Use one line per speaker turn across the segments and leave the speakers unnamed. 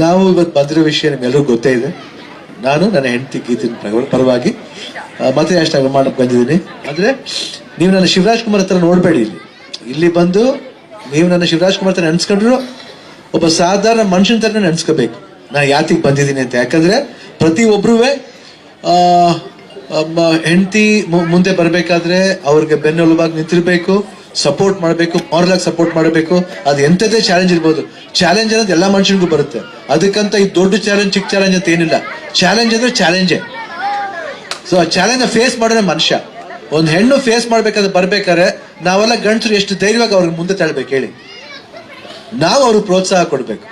ನಾವು ಇವತ್ತು ಬಂದಿರೋ ವಿಷಯ ನಿಮ್ಗೆಲ್ಲರಿಗೂ ಗೊತ್ತೇ ಇದೆ. ನಾನು ನನ್ನ ಹೆಂಡತಿ ಗೀತಿನ ಪರ- ಪರವಾಗಿ ಮತ್ತೆ ಅಷ್ಟು ಮಾಡಕ್ ಬಂದಿದ್ದೀನಿ. ಅಂದ್ರೆ ನೀವು ನನ್ನ ಶಿವರಾಜ್ ಕುಮಾರ್ ಹತ್ರ ನೋಡಬೇಡಿ ಇಲ್ಲಿ. ಇಲ್ಲಿ ಬಂದು ನೀವು ನನ್ನ ಶಿವರಾಜ್ ಕುಮಾರ್ ಹತ್ರ ನೆನ್ಸ್ಕೊಂಡ್ರು ಒಬ್ಬ ಸಾಧಾರಣ ಮನುಷ್ಯನ ತರ ನೆನ್ಸ್ಕೋಬೇಕು. ನಾನು ಯಾತಿಗೆ ಬಂದಿದ್ದೀನಿ ಅಂತ. ಯಾಕಂದ್ರೆ ಪ್ರತಿ ಒಬ್ರು ಹೆಂಡತಿ ಮುಂದೆ ಬರಬೇಕಾದ್ರೆ ಅವ್ರಿಗೆ ಬೆನ್ನೆಲುಬಾಗಿ ನಿಂತಿರ್ಬೇಕು. ಸಪೋರ್ಟ್ ಮಾಡಬೇಕು ಮಾರಲ್ ಆಗಿ ಸಪೋರ್ಟ್ ಮಾಡಬೇಕು. ಅದು ಎಂಥದ್ದೇ ಚಾಲೆಂಜ್ ಇರ್ಬೋದು. ಚಾಲೆಂಜ್ ಅನ್ನೋದು ಎಲ್ಲ ಮನುಷ್ಯನಿಗೂ ಬರುತ್ತೆ. ಅದಕ್ಕಂತ ಈ ದೊಡ್ಡ ಚಾಲೆಂಜ್ ಚಿಕ್ಕ ಚಾಲೆಂಜ್ ಅಂತ ಏನಿಲ್ಲ. ಚಾಲೆಂಜ್ ಅಂದ್ರೆ ಚಾಲೆಂಜೇ ಸೊ ಆ ಚಾಲೆಂಜ್ ಫೇಸ್ ಮಾಡೋದೇ ಮನುಷ್ಯ. ಒಂದು ಹೆಣ್ಣು ಫೇಸ್ ಮಾಡ್ಬೇಕಾದ್ರೆ ಬರ್ಬೇಕಾದ್ರೆ ನಾವೆಲ್ಲ ಗಂಡಸರು ಎಷ್ಟು ಧೈರ್ಯವಾಗಿ ಅವ್ರಿಗೆ ಮುಂದೆ ತಳ್ಬೇಕು ಹೇಳಿ. ನಾವು ಅವ್ರಿಗೆ ಪ್ರೋತ್ಸಾಹ ಕೊಡಬೇಕು.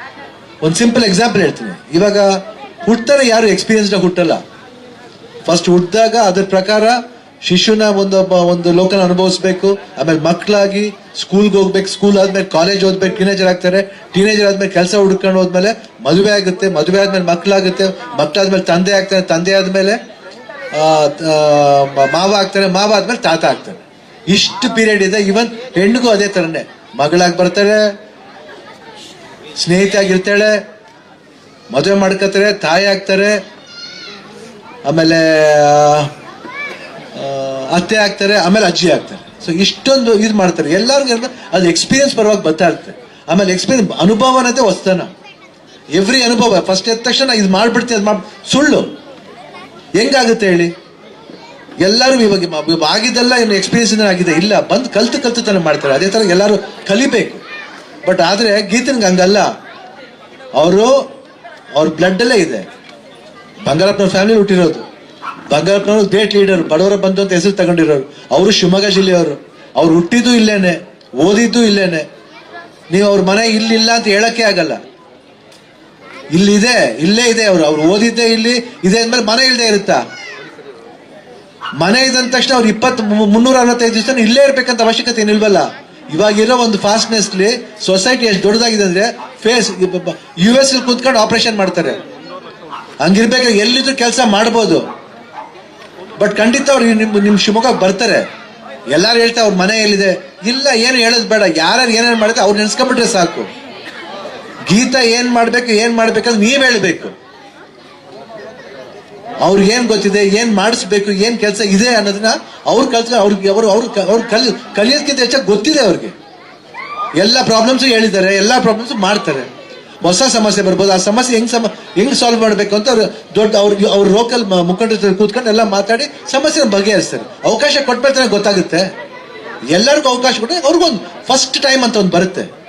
ಒಂದು ಸಿಂಪಲ್ ಎಕ್ಸಾಂಪಲ್ ಹೇಳ್ತೀನಿ. ಇವಾಗ ಹುಟ್ಟರೆ ಯಾರು ಎಕ್ಸ್ಪೀರಿಯನ್ಸ್ಡ್ ಹುಟ್ಟಲ್ಲ? ಫಸ್ಟ್ ಹುಟ್ಟಿದಾಗ ಅದ್ರ ಪ್ರಕಾರ ಶಿಶುನ ಒಂದು ಒಬ್ಬ- ಒಂದು ಲೋಕನ ಅನುಭವಿಸ್ಬೇಕು, ಆಮೇಲೆ ಮಕ್ಕಳಾಗಿ ಸ್ಕೂಲ್ಗೆ ಹೋಗ್ಬೇಕು ಸ್ಕೂಲ್ ಆದ್ಮೇಲೆ ಕಾಲೇಜ್ ಓದ್ಬೇಕು ಟೀನೇಜರ್ ಆಗ್ತಾರೆ. ಟೀನೇಜರ್ ಆದ್ಮೇಲೆ ಕೆಲಸ ಹುಡ್ಕೊಂಡು ಹೋದ್ಮೇಲೆ ಮದುವೆ ಆಗುತ್ತೆ, ಮದುವೆ ಆದ್ಮೇಲೆ ಮಕ್ಕಳಾಗುತ್ತೆ, ಮಕ್ಕಳಾದ್ಮೇಲೆ ತಂದೆ ಆಗ್ತಾರೆ, ತಂದೆ ಆದ್ಮೇಲೆ ಮಾವ ಆಗ್ತಾರೆ, ಮಾವ ಆದ್ಮೇಲೆ ತಾತ ಆಗ್ತಾರೆ. ಇಷ್ಟು ಪೀರಿಯಡ್ ಇದೆ ಇವನ್ ಹೆಣ್ಣಿಗೂ ಅದೇ ಥರನೇ ಮಗಳಾಗಿ ಬರ್ತಾರೆ ಸ್ನೇಹಿತ ಆಗಿರ್ತಾಳೆ ಮದುವೆ ಮಾಡ್ಕೋತಾರೆ, ತಾಯಿ ಆಗ್ತಾರೆ, ಆಮೇಲೆ ಅತ್ತೆ ಆಗ್ತಾರೆ, ಆಮೇಲೆ ಅಜ್ಜಿ ಆಗ್ತಾರೆ. ಸೊ ಇಷ್ಟೊಂದು ಇದು ಮಾಡ್ತಾರೆ. ಎಲ್ಲರಿಗೂ ಅದು ಎಕ್ಸ್ಪೀರಿಯನ್ಸ್ ಪರವಾಗಿ ಬರ್ತಾ ಇರುತ್ತೆ. ಆಮೇಲೆ ಎಕ್ಸ್ಪೀರಿಯನ್ಸ್ ಅನುಭವ ಅನ್ನೋದೇ ಹೊಸ್ತನ. ಎವ್ರಿ ಅನುಭವ ಫಸ್ಟ್ ಎದ್ದ ತಕ್ಷಣ ಇದು ಮಾಡ್ಬಿಡ್ತೀನಿ ಅದು ಮಾಡ್ ಸುಳ್ಳು. ಹೆಂಗಾಗುತ್ತೆ ಹೇಳಿ? ಎಲ್ಲರೂ ಇವಾಗ ಆಗಿದ್ದೆಲ್ಲ ಏನು ಎಕ್ಸ್ಪೀರಿಯನ್ಸ್ ಆಗಿದೆ. ಇಲ್ಲ, ಬಂದು ಕಲ್ತು ಕಲ್ತು ಮಾಡ್ತಾರೆ. ಅದೇ ಥರ ಎಲ್ಲರೂ ಕಲಿಬೇಕು. ಬಟ್ ಆದರೆ ಗೀತನ್ಗೆ ಹಂಗಲ್ಲ. ಅವರು, ಅವ್ರ ಬ್ಲಡ್ಡಲ್ಲೇ ಇದೆ. ಬಂಗಾರಪ್ಪನ ಫ್ಯಾಮಿಲಿ ಹುಟ್ಟಿರೋದು. ಬಂಗಾರಪ್ಪನವರು ಗ್ರೇಟ್ ಲೀಡರ್ ಬಡವರ ಬಂಧು ಅಂತ ಹೆಸರು ತಗೊಂಡಿರೋರು. ಅವರು ಶಿವಮೊಗ್ಗ ಜಿಲ್ಲೆಯವರು. ಅವ್ರು ಹುಟ್ಟಿದ್ದು ಇಲ್ಲೇನೆ, ಓದಿದ್ದು ಇಲ್ಲೇನೆ. ನೀವು ಅವ್ರ ಮನೆ ಇಲ್ಲಿಲ್ಲ ಅಂತ ಹೇಳಕ್ಕೆ ಆಗಲ್ಲ. ಇಲ್ಲಿದೆ, ಇಲ್ಲೇ ಇದೆ ಅವರು. ಅವ್ರು ಓದಿದ್ದೆ ಇಲ್ಲಿ, ಇದೆ ಅಂದ್ಮೇಲೆ ಮನೆ ಇಲ್ಲದೆ ಇರುತ್ತಾ? ಮನೆ ಇದ್ದ ತಕ್ಷಣ ಅವ್ರು ಇಪ್ಪತ್ ಮುನ್ನೂರ ಅರವತ್ತೈದು ದಿವಸ ಇಲ್ಲೇ ಇರ್ಬೇಕಂತ ಅವಶ್ಯಕತೆ ಏನಿಲ್ವಲ್ಲ ಇವಾಗಿರೋ ಒಂದು ಫಾಸ್ಟ್ನೆಸ್ಲಿ ಸೊಸೈಟಿ ಎಷ್ಟು ದೊಡ್ಡದಾಗಿದೆ ಅಂದ್ರೆ ಫೇಸ್ ಯು ಎಸ್ ಕುತ್ಕೊಂಡು ಆಪರೇಷನ್ ಮಾಡ್ತಾರೆ. ಹಂಗಿರ್ಬೇಕಾದ್ರೆ ಎಲ್ಲಿದ್ರು ಕೆಲಸ ಮಾಡ್ಬೋದು. ಬಟ್ ಖಂಡಿತ ಅವ್ರು ನಿಮ್ ನಿಮ್ ಶಿವಮೊಗ್ಗ ಬರ್ತಾರೆ. ಎಲ್ಲಾರು ಹೇಳ್ತಾರೆ ಅವ್ರ ಮನೆ ಎಲ್ಲಿದೆ? ಇಲ್ಲ, ಏನು ಹೇಳೋದು ಬೇಡ. ಯಾರು ಏನೇನು ಮಾಡಿದ್ರೆ ಅವ್ರು ನೆನ್ಸ್ಕೊಂಡ್ಬಿಟ್ರೆ ಸಾಕು. ಗೀತಾ ಏನ್ ಮಾಡ್ಬೇಕು, ಏನ್ ಮಾಡ್ಬೇಕಂತ ನೀವ್ ಹೇಳ್ಬೇಕು. ಅವ್ರಿಗೆ ಏನ್ ಗೊತ್ತಿದೆ, ಏನ್ ಮಾಡಿಸ್ಬೇಕು, ಏನ್ ಕೆಲಸ ಇದೆ ಅನ್ನೋದನ್ನ ಅವ್ರು ಕಲ್ಸ ಅವ್ರಿಗೆ ಅವರು ಅವ್ರು ಅವ್ರು ಕಲಿ ಕಲಿಯೋದಕ್ಕಿಂತ ಹೆಚ್ಚಾಗಿ ಗೊತ್ತಿದೆ ಅವ್ರಿಗೆ. ಎಲ್ಲ ಪ್ರಾಬ್ಲಮ್ಸ್ ಹೇಳಿದ್ದಾರೆ, ಎಲ್ಲ ಪ್ರಾಬ್ಲಮ್ಸ್ ಮಾಡ್ತಾರೆ. ಹೊಸ ಸಮಸ್ಯೆ ಬರ್ಬೋದು. ಆ ಸಮಸ್ಯೆ ಹೆಂಗ್ ಸಮ, ಹೆಂಗ್ ಸಾಲ್ವ್ ಮಾಡಬೇಕು ಅಂತ ಅವ್ರು ದೊಡ್ಡ, ಅವ್ರಿಗೆ, ಅವ್ರ ಲೋಕಲ್ ಮುಖಂಡರ ಜೊತೆ ಕೂತ್ಕೊಂಡು ಎಲ್ಲ ಮಾತಾಡಿ ಸಮಸ್ಯೆ ಬಗೆಹರಿಸ್ತಾರೆ. ಅವಕಾಶ ಕೊಟ್ಬಿಡ್ತಾರೆ ಗೊತ್ತಾಗುತ್ತೆ. ಎಲ್ಲರಿಗೂ ಅವಕಾಶ ಕೊಟ್ಟರೆ ಅವ್ರಿಗೊಂದು ಫಸ್ಟ್ ಟೈಮ್ ಅಂತ ಒಂದು ಬರುತ್ತೆ.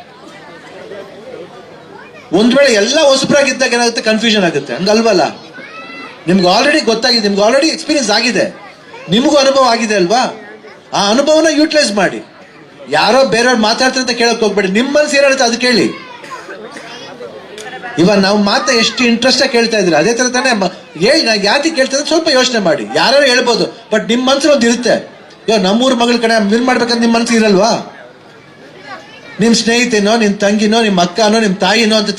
ಒಂದ್ ವೇಳೆ ಎಲ್ಲ ಹೊಸಬ್ರಾಗಿದ್ದಾಗ ಏನಾಗುತ್ತೆ? ಕನ್ಫ್ಯೂಷನ್ ಆಗುತ್ತೆ. ಹಂಗಲ್ವಲ್ಲ? ನಿಮ್ಗೆ ಆಲ್ರೆಡಿ ಗೊತ್ತಾಗಿದೆ. ನಿಮ್ಗೆ ಆಲ್ರೆಡಿ ಎಕ್ಸ್ಪೀರಿಯನ್ಸ್ ಆಗಿದೆ. ನಿಮಗೂ ಅನುಭವ ಆಗಿದೆ ಅಲ್ವಾ? ಆ ಅನುಭವನ ಯೂಟಿಲೈಸ್ ಮಾಡಿ. ಯಾರೋ ಬೇರೆಯವ್ರು ಮಾತಾಡ್ತಾರೆ ಅಂತ ಕೇಳಕ್ ಹೋಗ್ಬೇಡಿ. ನಿಮ್ಮ ಮನಸ್ಸು ಏನಾಗುತ್ತೆ ಅದು ಕೇಳಿ. ಇವಾಗ ನಾವು ಮಾತ ಎಷ್ಟು ಇಂಟ್ರೆಸ್ಟ್ ಕೇಳ್ತಾ ಇದ್ರಿ ಅದೇ ತರ ತಾನೇ ಹೇಳಿ, ನಾ ಯಾತಿ ಕೇಳ್ತಾ ಸ್ವಲ್ಪ ಯೋಚನೆ ಮಾಡಿ. ಯಾರು ಹೇಳ್ಬೋದು ಬಟ್ ನಿಮ್ಮ ಮನ್ಸು ಒಂದು ಇರುತ್ತೆ. ಇವಾಗ ನಮ್ಮೂರ್ ಮಗಳ ಕಡೆ ವಿನ್ ಮಾಡ್ಬೇಕಂತ ನಿಮ್ಮ ಮನ್ಸು ಇರಲ್ವಾ? ನಿಮ್ ಸ್ನೇಹಿತೆನೋ, ನಿಮ್ ತಂಗಿನೋ ನಿಮ್ಮ ಅಕ್ಕನೋ, ನಿಮ್ ತಾಯಿನೋ ಅಂತ